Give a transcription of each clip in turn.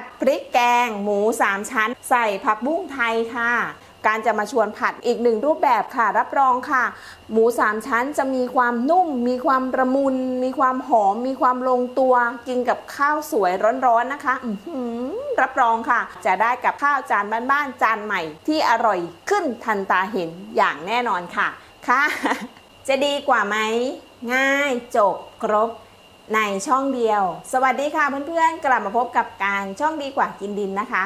ดพริกแกง หมูสามชั้น ใส่ผักบุ้งไทยค่ะ การจะมาชวนผัดอีกหนึ่งรูปแบบค่ะ รับรองค่ะ หมูสามชั้นจะมีความนุ่ม มีความระมุน มีความหอม มีความลงตัว กินกับข้าวสวยร้อนๆนะคะรับรองค่ะ จะได้กับข้าวจานบ้านๆจานใหม่ ที่อร่อยขึ้นทันตาเห็นอย่างแน่นอนค่ะค่ะ จะดีกว่าไหมง่ายจบครบ ในช่องเดียว สวัสดีค่ะเพื่อนๆ กลับมาพบกับการช่องดีกว่ากินดินนะคะ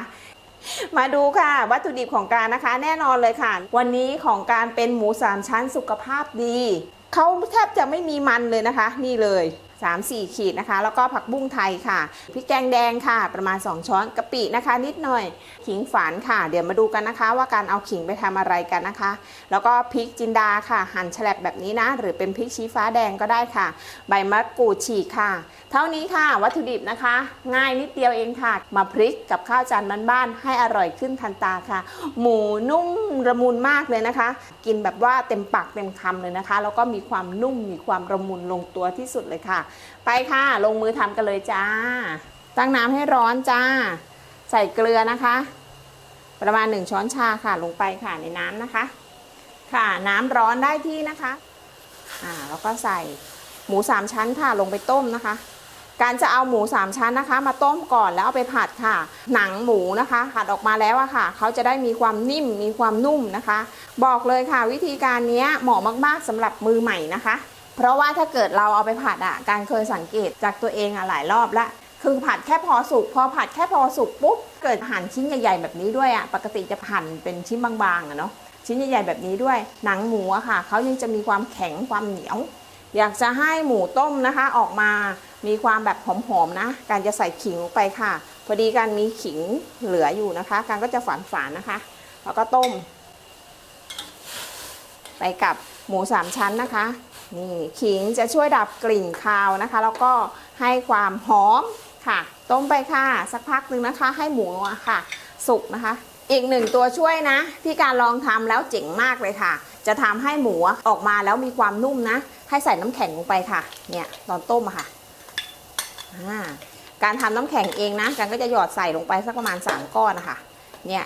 มาดูค่ะ วัตถุดิบของการนะคะ แน่นอนเลยค่ะ วันนี้ของการเป็นหมูสามชั้นสุขภาพดี เขาแทบจะไม่มีมันเลยนะคะ นี่เลย 3-4 ขีดนะคะ แล้วก็ผักบุ้งไทยค่ะพริกแกงแดงค่ะ ประมาณ 2 ช้อนกะปินะคะ นิดหน่อยขิงฝานค่ะ เดี๋ยวมาดูกันนะคะ ว่าการเอาขิงไปทำอะไรกันนะคะ แล้วก็พริกจินดาค่ะ หั่นแฉลบแบบนี้นะ หรือเป็นพริกชี้ฟ้าแดงก็ได้ค่ะ ใบมะกรูดฉีกค่ะ เท่านี้ค่ะวัตถุดิบนะคะ ง่ายนิดเดียวเองค่ะ มาพริกกับข้าวจานบ้านๆให้อร่อยขึ้นทันตาค่ะ หมูนุ่มระมุนมากเลยนะคะ กินแบบว่าเต็มปากเต็มคำเลยนะคะ แล้วก็มีความนุ่มมีความระมุนลงตัวที่สุดเลยค่ะไปค่ะ ลงมือทำกันเลยจ้า ตั้งน้ำให้ร้อนจ้า ใส่เกลือนะคะ ประมาณ 1 ช้อนชาค่ะลงไปค่ะในน้ำนะคะ ค่ะน้ำร้อนได้ที่นะคะอ่าแล้วก็ใส่หมูสามชั้นค่ะลงไปต้มนะคะ การจะเอาหมูสามชั้นนะคะ มาต้มก่อนแล้วเอาไปผัดค่ะ หนังหมูนะคะผัดออกมาแล้วอะค่ะ เขาจะได้มีความนิ่มมีความนุ่มนะคะ บอกเลยค่ะ วิธีการนี้เหมาะมากๆสำหรับมือใหม่นะคะ เพราะว่าถ้าเกิดเราเอาไปผัดอะ การเคยสังเกตจากตัวเองอะหลายรอบละคือผัดแค่พอสุกพอผัดแค่พอสุกปุ๊บเกิดหั่นชิ้นใหญ่ๆแบบนี้ด้วยอะปกติจะหั่นเป็นชิ้นบางๆอะเนาะชิ้นใหญ่ๆแบบนี้ด้วยหนังหมูอะค่ะเขายังจะมีความแข็งความเหนียว อยากจะให้หมูต้มนะคะออกมามีความแบบหอมๆนะ การจะใส่ขิงลงไปค่ะ พอดีการมีขิงเหลืออยู่นะคะ การก็จะฝานๆนะคะ แล้วก็ต้ม ไปกับหมูสามชั้นนะคะ นี่ขิงจะช่วยดับกลิ่นคาวนะคะ แล้วก็ให้ความหอมค่ะ ต้มไปค่ะสักพักหนึ่งนะคะ ให้หมูอะค่ะ สุกนะคะ อีกหนึ่งตัวช่วยนะ ที่การลองทำแล้วเจ๋งมากเลยค่ะ จะทำให้หมูออกมาแล้วมีความนุ่มนะ ให้ใส่น้ำแข็งลงไปค่ะ เนี่ยตอนต้มอะค่ะการทำน้ำแข็งเองนะกันก็จะหยอดใส่ลงไปสักประมาณ3ก้อนนะคะ เนี่ย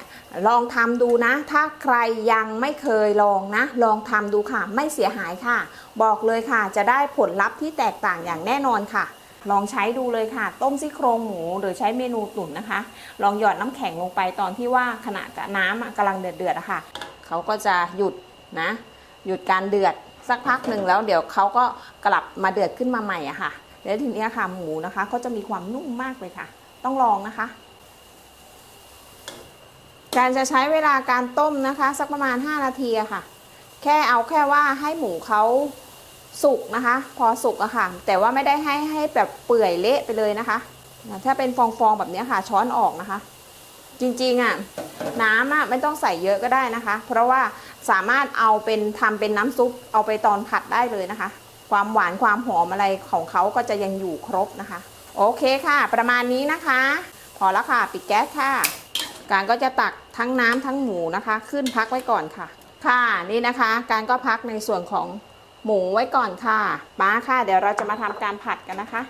ลองทำดูนะ ถ้าใครยังไม่เคยลองนะ ลองทำดูค่ะ ไม่เสียหายค่ะ บอกเลยค่ะ จะได้ผลลัพธ์ที่แตกต่างอย่างแน่นอนค่ะ ลองใช้ดูเลยค่ะ ต้มซี่โครงหมูหรือใช้เมนูตุ๋นนะคะ ลองหยอดน้ำแข็งลงไปตอนที่ว่าขณะน้ำกำลังเดือดเดือดๆอะค่ะเขาก็จะหยุดนะ หยุดการเดือดสักพักหนึ่งแล้วเดี๋ยวเขาก็กลับมาเดือดขึ้นมาใหม่อะค่ะแล้วทีนี้ค่ะหมูนะคะก็จะมีความนุ่มมากเลยค่ะ ต้องลองนะคะ การจะใช้เวลาการต้มนะคะ สักประมาณ 5 นาทีค่ะ แค่เอาแค่ว่าให้หมูเขาสุกนะคะ พอสุกอะค่ะ แต่ว่าไม่ได้ให้ให้แบบเปื่อยเละไปเลยนะคะ ถ้าเป็นฟองๆแบบนี้ค่ะ ช้อนออกนะคะ จริงๆอะน้ำอะไม่ต้องใส่เยอะก็ได้นะคะ เพราะว่าสามารถเอาเป็นทำเป็นน้ำซุปเอาไปตอนผัดได้เลยนะคะ ความหวานความหอมอะไรของเขาก็จะยังอยู่ครบนะคะ โอเคค่ะ ประมาณนี้นะคะ พอแล้วค่ะ ปิดแก๊สค่ะ การก็จะตัก ทั้งน้ำทั้งหมูนะคะ ขึ้นพักไว้ก่อนค่ะ ค่ะนี่นะคะ การก็พักในส่วนของหมูไว้ก่อนค่ะมาค่ะ เดี๋ยวเราจะมาทำการผัดกันนะคะ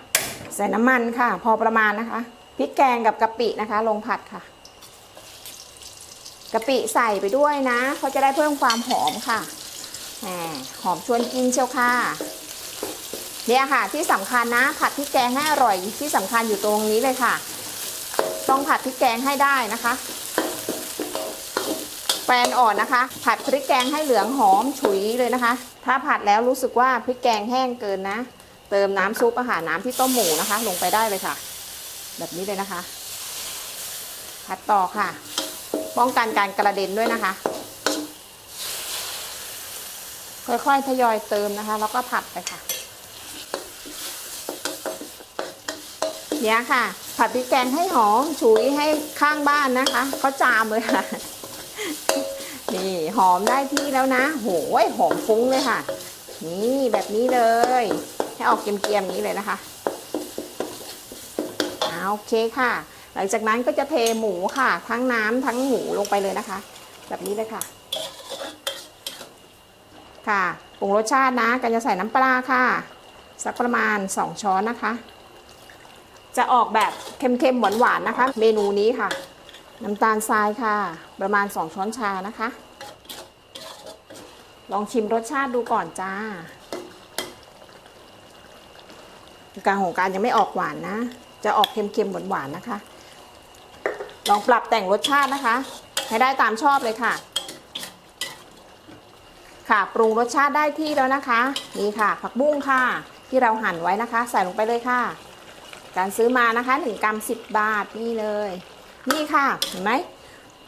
ใส่น้ำมันค่ะ พอประมาณนะคะพริกแกงกับกะปินะคะ ลงผัดค่ะกะปิใส่ไปด้วยนะเขาจะได้เพิ่มความหอมค่ะแหมหอมชวนกินเชียวค่ะเนี่ยค่ะที่สำคัญนะ ผัดพริกแกงให้อร่อยที่สำคัญอยู่ตรงนี้เลยค่ะ ต้องผัดพริกแกงให้ได้นะคะ แฟนอ่อนนะคะ ผัดพริกแกงให้เหลืองหอมฉุยเลยนะคะ ถ้าผัดแล้วรู้สึกว่าพริกแกงแห้งเกินนะ เติมน้ำซุปอาหารน้ำที่ต้มหมูนะคะ ลงไปได้เลยค่ะ แบบนี้เลยนะคะ ผัดต่อค่ะ ป้องกันการกระเด็นด้วยนะคะ ค่อยๆทยอยเติมนะคะ แล้วก็ผัดไปค่ะเนี่ยค่ะ ผัดพริกแกงให้หอมฉุยให้ข้างบ้านนะคะเขาจามเลยค่ะ นี่หอมได้ที่แล้วนะโหยหอมฟุ้งเลยค่ะ นี่แบบนี้เลย ให้ออกเกรียมๆนี้เลยนะคะเอาโอเคค่ะ หลังจากนั้นก็จะเทหมูค่ะ ทั้งน้ำทั้งหมูลงไปเลยนะคะ แบบนี้เลยค่ะ ค่ะปรุงรสชาตินะกันจะใส่น้ำปลาค่ะ สักประมาณ 2 ช้อนนะคะ จะออกแบบเค็มๆหวานๆนะคะ เมนูนี้ค่ะ น้ำตาลทรายค่ะ ประมาณ 2 ช้อนชานะคะ ลองชิมรสชาติดูก่อนจ้าการของการยังไม่ออกหวานนะ จะออกเค็มๆหวานๆนะคะ ลองปรับแต่งรสชาตินะคะ ให้ได้ตามชอบเลยค่ะ ค่ะปรุงรสชาติได้ที่แล้วนะคะ นี่ค่ะ ผักบุ้งค่ะ ที่เราหั่นไว้นะคะ ใส่ลงไปเลยค่ะ การซื้อมานะคะ1กรัม10 บาทนี่เลย นี่ค่ะเห็นไหม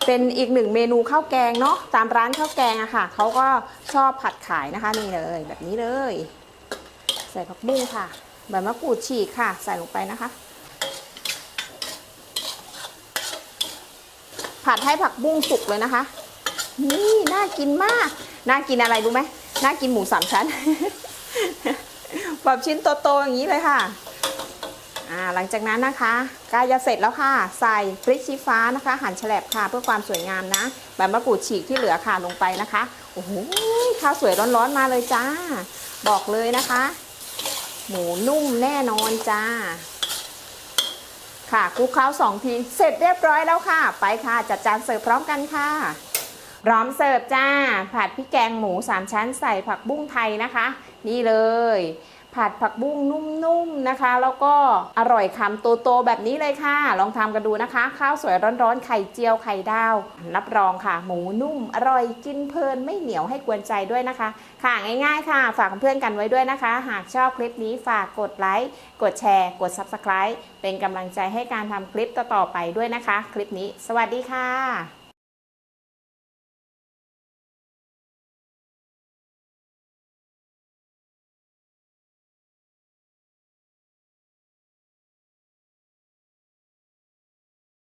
เป็นอีกหนึ่งเมนูข้าวแกงเนาะตามร้านข้าวแกงอะค่ะเขาก็ชอบผัดขายนะคะนี่เลย แบบนี้เลย ใส่ผักบุ้งค่ะใบมะกรูดฉีกค่ะ ใส่ลงไปนะคะ ผัดให้ผักบุ้งสุกเลยนะคะ นี่น่ากินมาก น่ากินอะไรรู้ไหมน่ากินหมูสามชั้นแบบชิ้นโตๆอย่างนี้เลยค่ะ หลังจากนั้นนะคะกล้จะเสร็จแล้วค่ะ ใส่พริกชี้ฟ้านะคะ หั่นแฉลบค่ะ เพื่อความสวยงามนะใบมะกรูดฉีกที่เหลือค่ะลงไปนะคะโอ้โหข้าวสวยร้อนๆมาเลยจ้า บอกเลยนะคะ หมูนุ่มแน่นอนจ้า ค่ะคลุกเคล้าสองทีเสร็จเรียบร้อยแล้วค่ะ ไปค่ะจัดจานเสิร์ฟพร้อมกันค่ะพร้อมเสิร์ฟจ้า ผัดพริกแกงหมูสามชั้นใส่ผักบุ้งไทยนะคะ นี่เลย ผัดผักบุ้งนุ่มๆนะคะ แล้วก็อร่อยคำโตๆแบบนี้เลยค่ะ ลองทำกันดูนะคะ ข้าวสวยร้อนๆ ไข่เจียวไข่ดาวรับรองค่ะ หมูนุ่ม อร่อยกินเพลินไม่เหนียวให้กวนใจด้วยนะคะ ค่ะง่ายๆค่ะ ฝากเพื่อนกันไว้ด้วยนะคะ หากชอบคลิปนี้ฝากกดไลค์กดแชร์ กด Subscribe เป็นกำลังใจให้การทำคลิปต่อๆไปด้วยนะคะ คลิปนี้ สวัสดีค่ะ